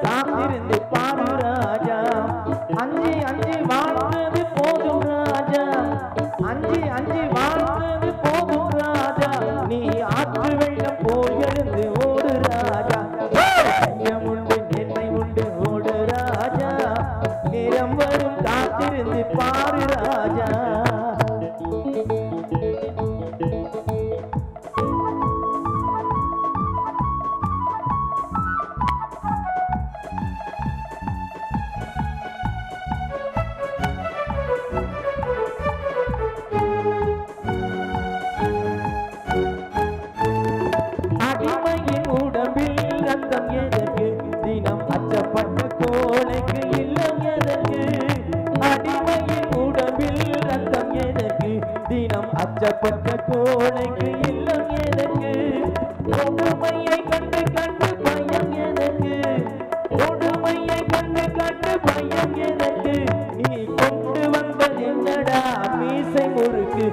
காத்திருந்து பாரு ராஜா. அஞ்சு அஞ்சு வாழ்ந்தது போதும் ராஜா. அஞ்சு அஞ்சு வாழ் பஞ்சப்பட்ட கோழைக்கு இல்லம் எனக்கு கொடுமையை கண்டு கண்டு பயம் எனக்கு கொடுமையை கண்டு கண்டு பயம் எனக்கு நீ கொண்டு வந்தது என்னடா? மீசை முறுக்கு.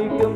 You.